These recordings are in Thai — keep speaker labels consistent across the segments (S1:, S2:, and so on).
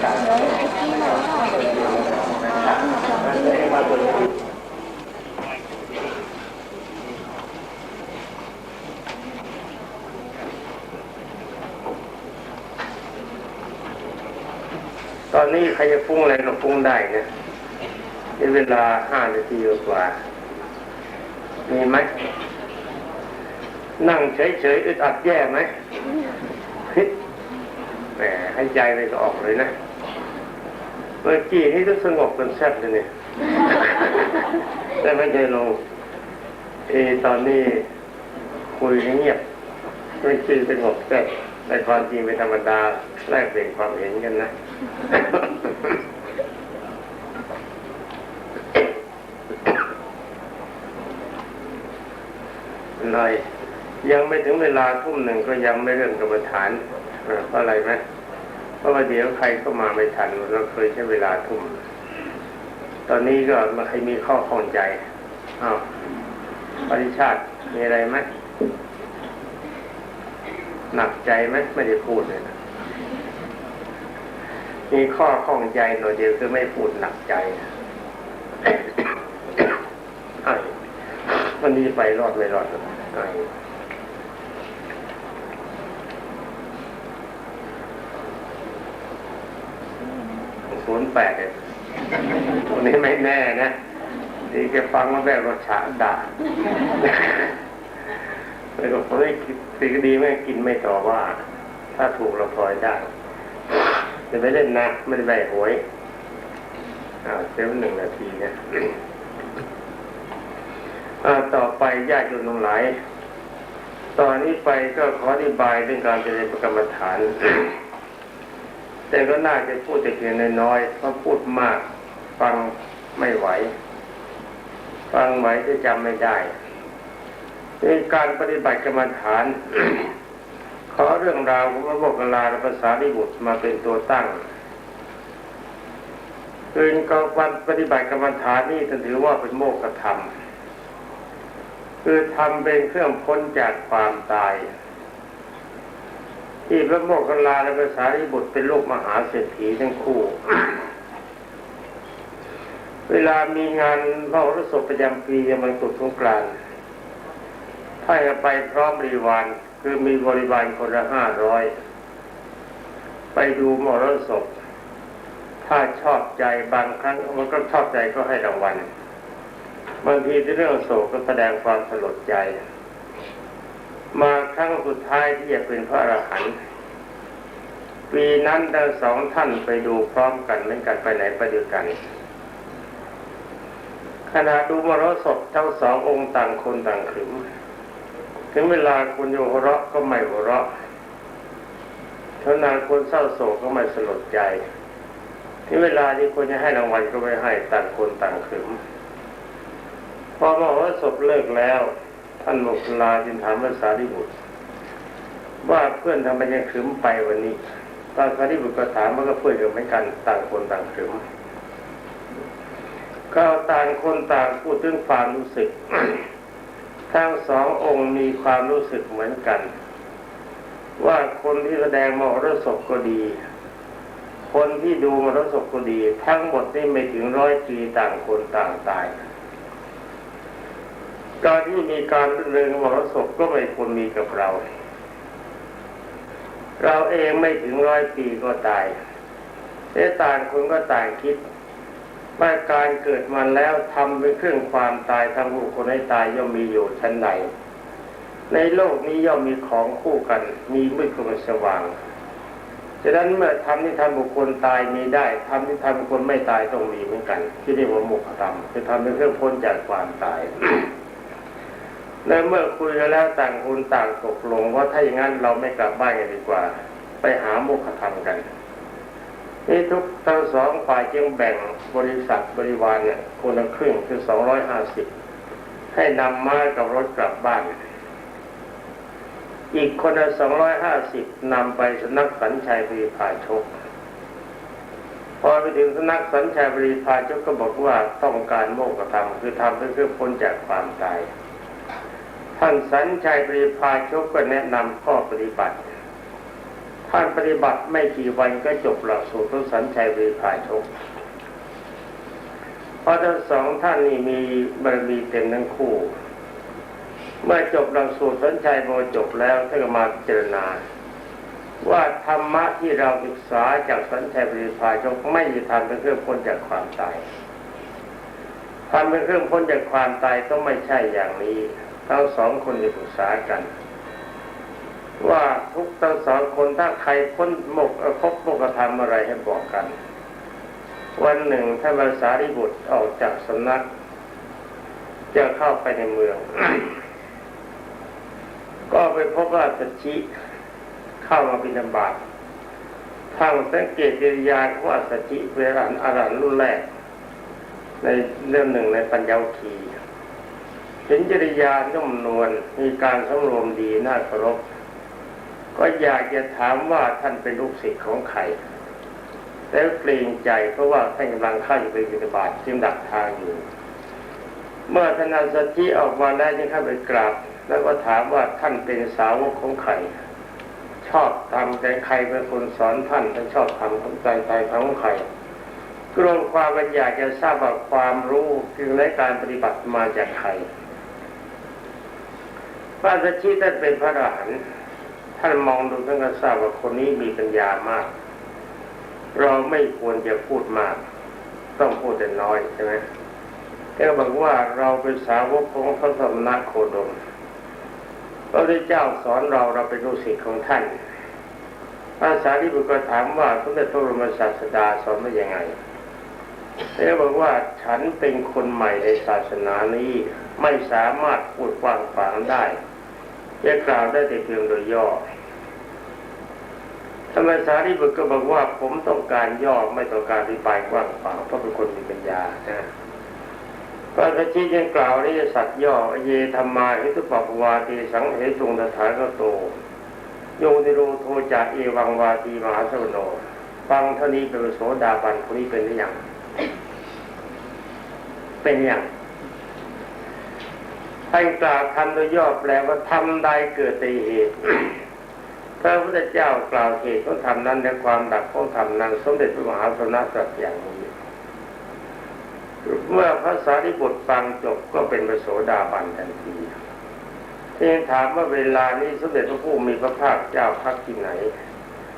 S1: ตอนนี้ใครจะฟุ้งอะไรก็ฟุ้งได้เนี่ยในเวลาห้านาทีกว่า มีไหม นั่งเฉยๆอึดอัดแย่ไหมแหมให้ใจเลยก็ออกเลยนะ มื่อกี้นี่ต้องสงบกันแซ่บเลยเนี่ยแต่ไม่ใจลงเอตอนนี้คุยเงียบไม่ชื่อสงบแซ่บในความจริงเป็นธรรมดาแลกเปลี่ยนความเห็นกันนะหน่อยยังไม่ถึงเวลาทุ่มหนึ่งก็ยังไม่เริ่มกรรมฐานออเพราะอะไรไหม เพราะว่าเดี๋ยวใครเข้ามาไม่ทันเราเคยใช้เวลาทุ่ม ตอนนี้ก็มาใครมีข้อข้องใจอ้าวปริชาติมีอะไรไหมหนักใจไหมไม่ได้พูดเลยนะมีข้อข้องใจหน่อยเดียวคือไม่พูดหนักใจอ้วันนี้ไปรอดไม่รอดไอ้ แปดเนี่ยวันนี้ไม่แน่นะดีแกฟังว่าแบบรสชาด่าเลยบอกเฮ้ยสิ่งดีไม่กินไม่ต่อว่า ถ้าถูกเราพลอยได้จะไม่เล่นนะไม่ได้ใบหวยอ่าเซฟหนึ่งนาทีเนี่ยอ่าต่อไปญาติโยมทั้งหลายตอนนี้ไปก็ขออธิบายเรื่องการเจริญปรกรรมฐาน แต่ก็น่าจะพูดแต่เพียงน้อยๆเพราะพูดมาก ฟังไม่ไหว ฟังไหวจะจำไม่ได้ในการปฏิบัติกรรมฐาน ขอเรื่องราวของพระโมคคัลาและภาษาลิบุตรมาเป็นตัวตั้งคือการปฏิบัติกรรมฐานนี่ถือว่าเป็นโมกขธรรม คือทำเป็นเครื่องพ้นจากความตาย ที่พระโมคคัลลาและภาษาริบุตรเป็นลูกมหาเศรษฐีทั้งคู่ เวลามีงานพระรสพประจำปียังมันตุดสงกรานต์ถ้าจะไปพร้อมบริวารคือมีบริวารคนละห้าร้อยไปดูมรสพถ้าชอบใจบางครั้งมันก็ชอบใจก็ให้รางวัลบางทีที่เรื่องโศกก็แสดงความสลดใจ มาครั้งสุดท้ายที่จะเป็นพระอรหันต์ปีนั้นทั้งสองท่านไปดูพร้อมกันเหมือนกันไปไหนไปด้วยกัน ขณะดูมรสพทั้งสององค์ต่างคนต่างขึมถึงเวลาคุณโยหัวเราะก็ไม่หัวเราะเท่านานคนเศร้าโศกก็ไม่สลดใจถึงเวลาที่ควรจะให้รางวัลก็ไม่ให้ต่างคนต่างขึมพอมโหสพเลิกแล้ว ท่านโมกลาจึงถามภาษาริบุตร ว่าเพื่อนทำไมยังขึมไปวันนี้ตอนสาริบุตรก็ถามมันก็เพื่อนกันเหมือนกันต่างคนต่างขึมก็ต่างคนต่างพูดถึงความรู้สึก ทั้งสององค์มีความรู้สึกเหมือนกัน ว่าคนที่แสดงมรสพก็ดี คนที่ดูมรสพก็ดี ทั้งหมดนี่ไม่ถึงร้อยปีต่างคนต่างตาย การที่มีการเริงมรสพก็ไม่ควรมีกับเรา เราเองไม่ถึงร้อยปีก็ตายแต่ต่างคนก็ต่างคิดว่าการเกิดมาแล้วทำเป็นเครื่องความตายทางบุคคลให้ตายย่อมมีอยู่ชั้นใดในโลกนี้ย่อมมีของคู่กัน มีมืดกับสว่างฉะนั้นเมื่อทำที่ทำบุคคลตายมีได้ทำที่ทำบุคคลไม่ตายต้องมีเหมือนกัน ที่เรียกว่ามุขธรรมคือทำเป็นเครื่องพ้นจากความตาย ในเมื่อคุยกันแล้วต่างคนต่างตกลงว่าถ้าอย่างนั้นเราไม่กลับบ้านกันดีกว่า ไปหาโมุขธรรมกันนี่ทุกทั้งสองฝ่ายจึงแบ่งบริษัทบริวารเนี่ยคนละครึ่งคือสองร้อยห้าสิบให้นำม้ากับรถกลับบ้าน อีกคนละสองร้อยห้าสิบนำไปสนักสัญชัยบริพาชก พอไปถึงสนักสัญชัยบริพาชกก็บอกว่าต้องการโมกธรรมคือทำเพื่อพ้นจากความตาย ท่านสัญชัยบริพาชกก็แนะนำข้อปฏิบัติ ท่านปฏิบัติไม่กี่วันก็จบหลักสูตรสันชัยบริพาชกเพราะทั้งสองท่านนี่มีบารมีเต็มทั้งคู่ เมื่อจบหลักสูตรสันชัยโมจบแล้วท่านก็มาพิจารณาว่าธรรมะที่เราศึกษาจากสันชัยบริพาชกไม่ได้ทำเป็นเครื่องพ้นจากความตายทำเป็นเครื่องพ้นจากความตายต้องไม่ใช่อย่างนี้ ทั้งสองคนจะปรึกษากัน ว่าทุกทั้งสองคนถ้าใครพ้นมกเอ่อพบมกธรรมอะไรให้บอกกัน วันหนึ่งท่านภาษาริบุตรออกจากสำนัก จะเข้าไปในเมือง ก็ไปพบว่าสัชชิเข้ามาบิณฑบาตทางสังเกตกิริยาว่าสัชชิเป็นอรันอรันรุ่นแรก ในเรื่องหนึ่งในปัญญาคี เห็นจริยานุ่มนวลมีการสำรวมดีน่าเคารพก็อยากจะถามว่าท่านเป็นลูกศิษย์ของใครแล้วเกรงใจเพราะว่าท่านกำลังเข้าอยู่ในบิณฑบาตจึงดักทางอยู่ เมื่อธนาสัจจิออกมาแล้วจึงเข้าไปกราบ แล้วก็ถามว่าท่านเป็นสาวกของใครชอบทำแต่ใครเป็นคนสอนท่านท่านชอบทำของใจใจของใครรวมความมันอยากจะทราบว่าความรู้คือในการปฏิบัติมาจากใคร พระสัจจิท่านเป็นพระอรหันต์ท่านมองดูท่านก็ทราบว่าคนนี้มีปัญญามาก เราไม่ควรจะพูดมาก ต้องพูดแต่น้อยใช่ไหมแกบอกว่าเราเป็นสาวกของพระสมณโคดมพระพุทธเจ้าสอนเราเราเป็นลูกศิษย์ของท่านภาษาที่บุตรก็ถามว่าสมเด็จพระบรมศาสดาสอนว่ายังไงแกบอกว่าฉันเป็นคนใหม่ในศาสนานี้ไม่สามารถพูดกว้างขวางได้ จะกล่าวได้แต่เพียงโดยย่อธรรมสารีบุตรก็บอกว่าผมต้องการย่อไม่ต้องการอธิบายกว้างขวางเพราะเป็นคนมีปัญญานะพระสัจจิยังกล่าวอริยสัจย่อเยธรรมาหิทุปปวาตีสังเหตุงตถาคโต โยนิโรโทจาเอวังวาตีมหาสวโน ฟังเท่านี้เป็นโสดาบันคนนี้เป็นหรือยังเป็นอยัง ท่านกล่าวทำโดยย่อแปลว่าทำใดเกิดแต่เหตุพระพุทธเจ้ากล่าวเหตุของธรรมนั้นและความดับของธรรมนั้น สมเด็จพระมหาสมณตรัสอย่างนี้เมื่อพระสารีบุตรฟังจบก็เป็นพระโสดาบันทันทีที่ถามว่าเวลานี้สมเด็จพระผู้มีพระภาคเจ้าพักที่ไหน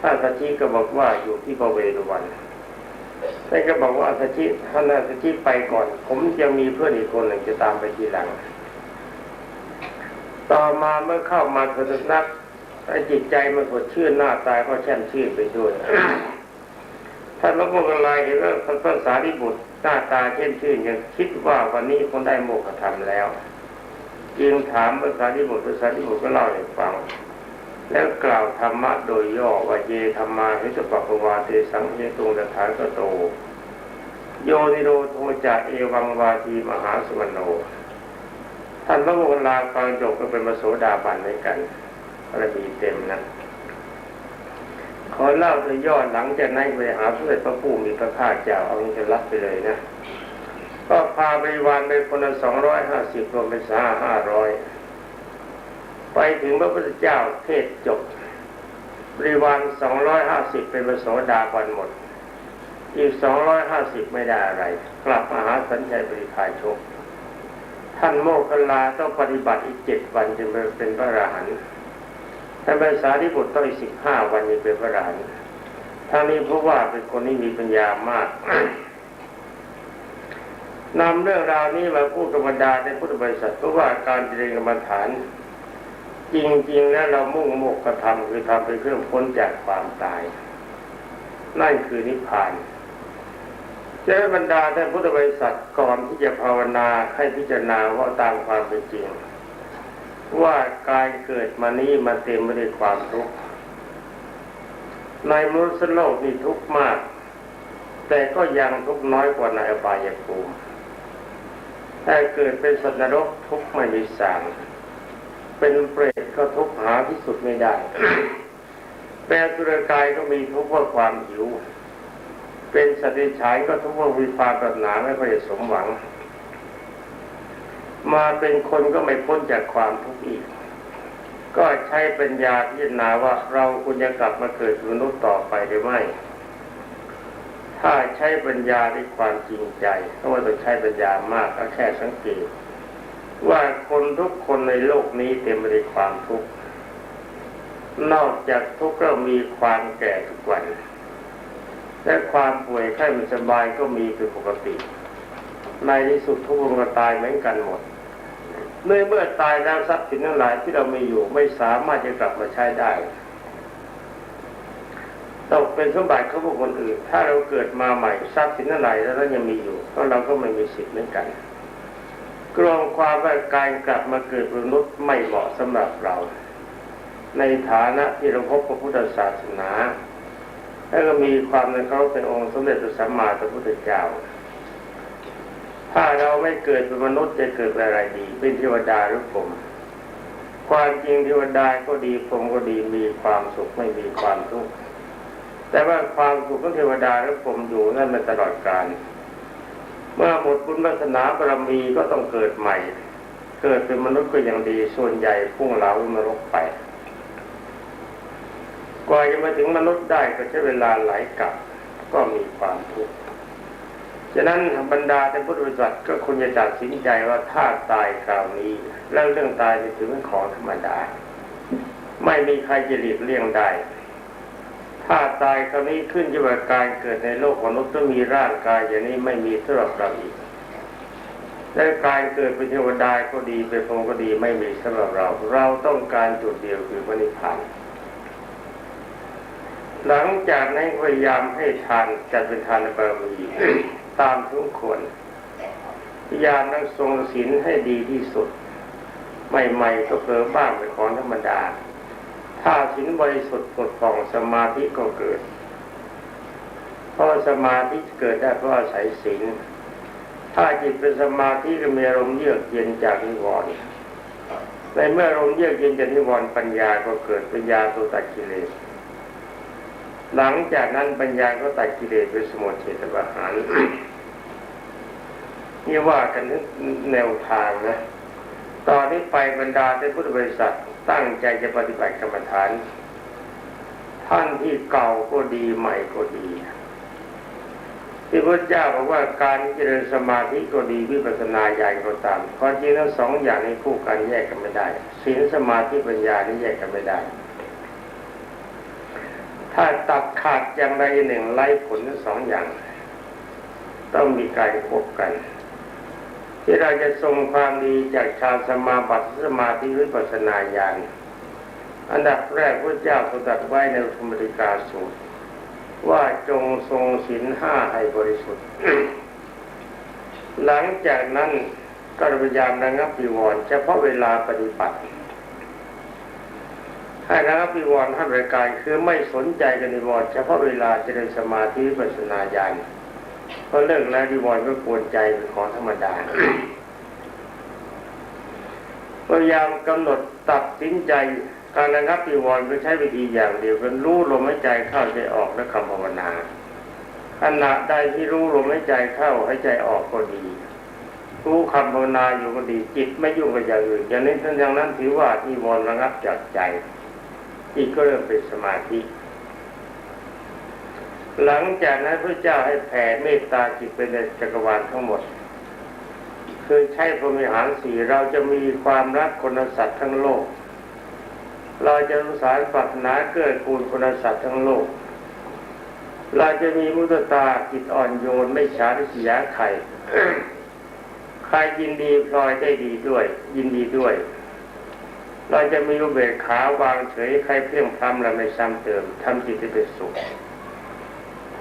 S1: ท่านสัจจิก็บอกว่าอยู่ที่พระเวรวันท่านก็บอกว่าสัจจิท่านสัจจิไปก่อน ผมยังมีเพื่อนอีกคนหนึ่งจะตามไปทีหลัง ต่อมาเมื่อเข้ามาสำนักถ้จิตใจมันสดชื่นหน้าตายก็แช่มชื่นไปด้วยท่านพระโมคคัลลายเห็นว่าท่านพระสารีบุตรหน้าตาเช่นชื่นยังคิดว่าวันนี้คงได้โมกขธรรมแล้ว จึงถามพระสารีบุตรพระสารีบุตรก็เล่าให้ฟัง แล้วกล่าวธรรมะโดยย่อว่าเยธรรมาหิสปปวาเตสังเฮตุงตถาคโต โยนิโรโทจาเอวังวาทีมหาสมโน ท่านพระโมคคัลลาฟังจบก็เป็นมโสดาบันเหมือนกันบารมีเต็มนะขอเล่าโดยย่อหลังจากนั้นไปหาพระเดชพระผู้มีพระภาคเจ้าเอาเงินจะรับไปเลยนะ ก็พาบริวารไปคนละสองร้อยห้าสิบรวมเป็นสาห้าร้อยไปถึงพระพุทธเจ้าเทศจบบริวารสองร้อยห้าสิบเป็นพระโสดาบันหมด อีกสองร้อยห้าสิบไม่ได้อะไร กลับมาหาสัญชัยบริพายชค ท่านโมคคลาต้องปฏิบัติอีกเจ็ดวันจึงเป็นพระอรหันต์ท่านภาษาที่บุตรต้องอีกสิบห้าวันนี้เป็นพระอรหันต์ทางนี้เพราะว่าเป็นคนที่มีปัญญามากนำเรื่องราวนี้มาพูดธรรมดาในพุทธบริษัทเพราะว่าการเจริญกรรมฐาน จริงๆแล้วเรามุ่งโมกกระทำคือทำเป็นเครื่องพ้นจากความตาย นั่นคือนิพพาน เจ้าบรรดาท่านพุทธบริษัทก่อนที่จะภาวนาให้พิจารณาว่าตามความเป็นจริง ว่าการเกิดมานี้มันเต็มไปด้วยความทุกข์ในมนุษย์โลกนี่ทุกข์มาก แต่ก็ยังทุกข์น้อยกว่าในอบายภูมิถ้าเกิดเป็นสัตว์นรกทุกข์ไม่มีสางเป็นเปรตก็ทุกข์หาที่สุดไม่ได้ แปลสุรกายก็มีทุกข์เพราะความหิว เป็นสตว์เดรัจฉานก็ทุกข์เพราวิปากปรารถนาไม่ค่อยจสมหวัง มาเป็นคนก็ไม่พ้นจากความทุกข์อีก ก็ใช้ปัญญาพิจารณาว่าเราควรจะกลับมาเกิดเป็นมนุษย์ต่อไปหรือไม่ ถ้าใช้ปัญญาด้วยความจริงใจเพราะว่าต้องใช้ปัญญามากก็แค่สังเกต ว่าคนทุกคนในโลกนี้เต็มไปด้วยความทุกข์นอกจากทุกข์ก็มีความแก่ทุกวัน และความป่วยไข้ไม่สบายก็มีเป็นปกติ ในที่สุดทุกคนก็ตายเหมือนกันหมดเมื่อเมื่อตายแล้วทรัพย์สินทั้งหลายที่เรามีอยู่ไม่สามารถจะกลับมาใช้ได้ตกเป็นสมบัติของบุคคลอื่น ถ้าเราเกิดมาใหม่ทรัพย์สินทั้งหลายแล้วเรายังมีอยู่ก็เราก็ไม่มีสิทธิ์เหมือนกันกรองความว่าการกลับมาเกิดมนุษย์ไม่เหมาะสำหรับเรา ในฐานะที่เราพบพระพุทธศาสนา แล้วก็มีความในเขาเป็นองค์สมเด็จพระสัมมาสัมพุทธเจ้า ถ้าเราไม่เกิดเป็นมนุษย์จะเกิดเป็นอะไรดี เป็นเทวดาหรือผมความจริงเทวดาก็ดีผมก็ดีมีความสุขไม่มีความทุกข์แต่ว่าความสุขของเทวดาหรือผมอยู่นั่นเป็นตลอดกาลเมื่อหมดบุญวาสนาบารมีก็ต้องเกิดใหม่ เกิดเป็นมนุษย์ก็ยังดีส่วนใหญ่พุ่งเหลานรกไป ว่าจะมาถึงมนุษย์ได้ก็ใช้เวลาหลายกับก็มีความทุกข์ฉะนั้นบรรดาท่านพุทธบริษัทก็ควรจะตัดสินใจว่าถ้าตายคราวนี้ แล้วเรื่องตายเป็นถือเป็นของธรรมดา ไม่มีใครจะหลีกเลี่ยงได้ ถ้าตายคราวนี้ขึ้นอยู่กับการเกิดในโลกมนุษย์ต้องมีร่างกายอย่างนี้ไม่มีสำหรับเราอีกและการเกิดเป็นเทวดาก็ดีเป็นพรหมก็ดีไม่มีสำหรับเรา เราต้องการจุดเดียวคือพระนิพพาน หลังจากนั้นพยายามให้ทานจัดเป็นทานบารมีตามทุกควรพยายามนั่งทรงศีลให้ดีที่สุด ใหม่ๆก็เผลอบ้างเป็นของธรรมดา ถ้าศีลบริสุทธิ์ปลดปล่องสมาธิก็เกิดเพราะสมาธิเกิดได้เพราะอาศัยศีลถ้าจิตเป็นสมาธิก็มีอารมณ์เยือกเย็นจากนิวรณ์ในเมื่ออารมณ์เยือกเย็นจากนิวรณ์ปัญญาก็เกิดปัญญาตัวตัดกิเลส หลังจากนั้นปัญญาก็ตัดกิเลสเป็นสมุทเฉตประหารนี่ว่ากันนึกแนวทางนะ ตอนนี้ไปบรรดาในพุทธบริษัทตั้งใจจะปฏิบัติกรรมฐาน ท่านที่เก่าก็ดีใหม่ก็ดี ที่พระเจ้าบอกว่าการเจริญสมาธิก็ดีวิปัสสนาญาณก็ตามความจริงทั้งสองอย่างนี้คู่กันแยกกันไม่ได้ศีลสมาธิปัญญานี่แยกกันไม่ได้ ถ้าตัดขาดอย่างใดหนึ่งไล่ผลสองอย่าง ต้องมีการควบกัน ที่เราจะทรงความดีจากฌานสมาบัติสมาธิวิปัสนาญาณอันดับแรกพระเจ้าทรงตรัสไว้ในธรรมริกาสูตร ว่าจงทรงศีลห้าให้บริสุทธิ์ หลังจากนั้นก็พยายามระงับปีวรเฉพาะเวลาปฏิบัติ ให้ระงับปีวรณ์ห้าประการคือไม่สนใจกับนิวรณ์เฉพาะเวลาเจริญสมาธิปัสนาญาณเพราะเลิกแล้วนิวรณ์ก็กวนใจเป็นของธรรมดาพยายามกำหนดตัดสินใจการระงับปีวรณ์ก็ใช้วิธีอย่างเดียวกันรู้ลมหายใจเข้าใจออกและคำภาวนาขณะใดที่รู้ลมหายใจเข้าหายใจออกก็ดีรู้คำภาวนาอยู่ก็ดีจิตไม่ยุ่งกับอย่างอื่นอย่างนี้ท่านอย่างนั้นถือว่านิวรณ์ระงับจากใจ จิตก็เริ่มเป็นสมาธิ หลังจากนั้นพระเจ้าให้แผ่เมตตาจิตเป็นในจักรวาลทั้งหมดคือใช้พรมิหารสี่เราจะมีความรักคนสัตว์ทั้งโลก เราจะสงสารปรารถนาเกื้อกูลคนสัตว์ทั้งโลก เราจะมีมุตตาจิตอ่อนโยนไม่ฉาริษยาใครใครยินดีพลอยได้ดีด้วย ยินดีด้วย เราจะมีอุเบกขาวางเฉยใครเพียงพรำเราไม่ซ้ำเติมทำจิตให้เป็นสุข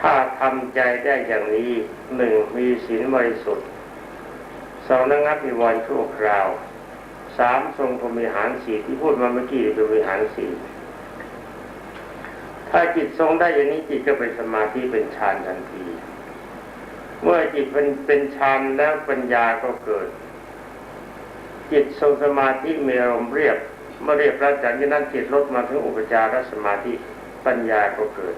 S1: ถ้าทำใจได้อย่างนี้หนึ่งมีศีลบริสุทธิ์สองระงับมีวันชั่วคราวสามทรงพรมิหารสี่ที่พูดมาเมื่อกี้เป็นพรมิหารสี่ถ้าจิตทรงได้อย่างนี้จิตก็เป็นสมาธิเป็นฌานทันที เมื่อจิตเป็นเป็นฌานแล้วปัญญาก็เกิด จิตทรงสมาธิมีอารมณ์เรียบเมื่อเรียบแล้วจากนั้นจิตลดมาถึงอุปจารสมาธิปัญญาก็เกิด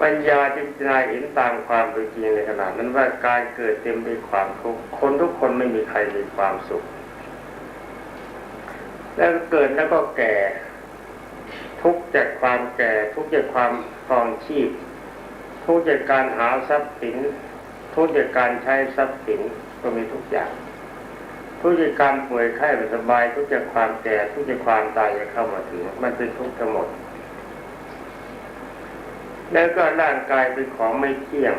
S1: ปัญญาที่พิจารณาเห็นตามความเป็นจริงในขณะนั้นว่าการเกิดเต็มด้วยความทุกข์คนทุกคนไม่มีใครมีความสุข แล้วเกิดแล้วก็แก่ ทุกจากความแก่ ทุกจากความครองชีพ ทุกจากการหาทรัพย์สิน ทุกจากการใช้ทรัพย์สินก็มีทุกอย่าง ทุกข์จากการป่วยไข้ไม่สบาย ทุกข์จากความแก่ทุกข์จากความตายจะเข้ามาถึง มันเป็นทุกข์ทั้งหมด แล้วก็ร่างกายเป็นของไม่เที่ยง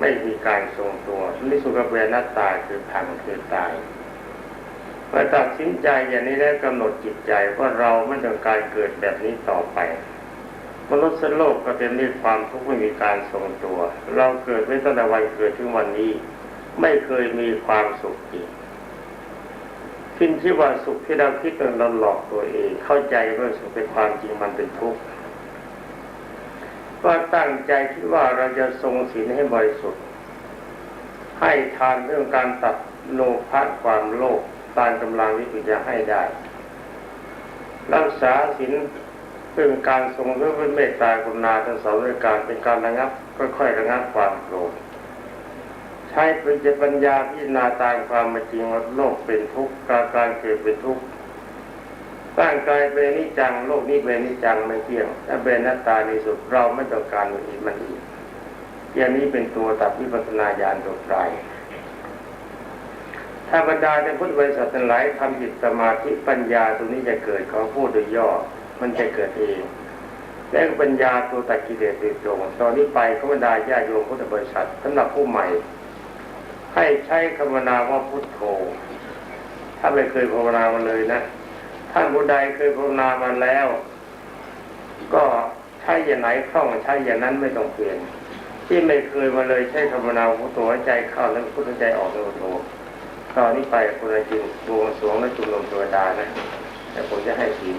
S1: ไม่มีการทรงตัวนี่สุขเวนัตตาคือพังคือตายเมื่อตัดสินใจอย่างนี้แล้วกำหนดจิตใจว่าเราไม่ต้องการเกิดแบบนี้ต่อไปมนุษย์โลกก็เป็นด้วยความทุกข์ไม่มีการทรงตัว เราเกิดไว้ตั้งแต่วันเกิดถึงวันนี้ ไม่เคยมีความสุขจริง ขึ้นที่ว่าสุขที่เราคิดเราหลอกตัวเอง เข้าใจว่าสุขเป็นความจริงมันเป็นทุกข์ก็ตั้งใจคิดว่าเราจะทรงศีลให้บริสุทธิ์ ให้ทานเรื่องการตัดโลภะความโลภตามกำลังที่จะให้ได้ รักษาศีลเรื่องการทรงเรื่องเมตตากรุณาทั้งสองด้วยการเป็นการระงับค่อยๆระงับความโกรธ ช้ปัญญาพิจารณาตามความจริงว่าโลกเป็นทุกข์การการเกิดเป็นทุกข์ร่างกายเป็นนิจจังโลกนี้เป็นนิจจังไม่เที่ยงถ้าเป็นหน้าตาในสุดเราไม่ต้องการมันอีกมันอีกอย่างนี้เป็นตัวตัดวิปัสสนาญาณตัวปลายถ้าบรรดาในพุทธบริษัทหลายทำจิตสมาธิปัญญาตัวนี้จะเกิดเขาพูดโดยย่อ มันจะเกิดเอง และปัญญาตัวตัดกิเลสโดยตรงตอนนี้ไปขบรรดาญาโยมพุทธบริษัทสำหรับผู้ใหม่ ให้ใช้คำนาว่าพุทโธ ถ้าไม่เคยภาวนามาเลยนะ ท่านผู้ใดเคยภาวนามาแล้ว ก็ใช้อย่างไหนคล่องใช้อย่างนั้นไม่ต้องเปลี่ยน ที่ไม่เคยมาเลยใช้คำนาพุทโธให้ใจเข้าแล้วพุทธใจออกในพุทโธตอนนี้ไปคุณจินบวงสวงและจุลมเทวดานะแต่ผมจะให้ศีล